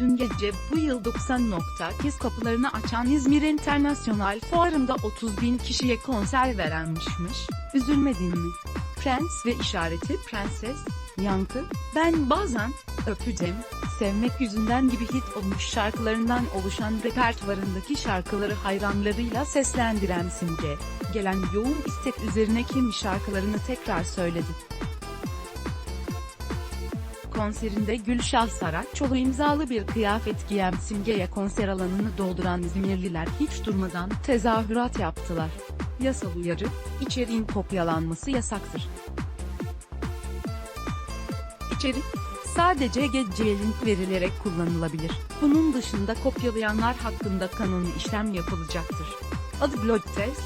Simgece bu yıl 90.kez kapılarını açan İzmir Internasyonal Fuarı'nda 30 bin kişiye konser verenmişmiş. Üzülmedin mi? Prens ve işareti prenses, yankı, ben bazen, öpeceğim, sevmek yüzünden gibi hit olmuş şarkılarından oluşan repertuarındaki şarkıları hayranlarıyla seslendiren Simge, gelen yoğun istek üzerine kimi şarkılarını tekrar söyledi. Konserinde Gülşah Saraçoğlu imzalı bir kıyafet giyen Simge'ye konser alanını dolduran İzmirliler hiç durmadan tezahürat yaptılar. Yasal uyarı, içeriğin kopyalanması yasaktır. İçerik, sadece geceye verilerek kullanılabilir. Bunun dışında kopyalayanlar hakkında kanuni işlem yapılacaktır. Adı Blog Test,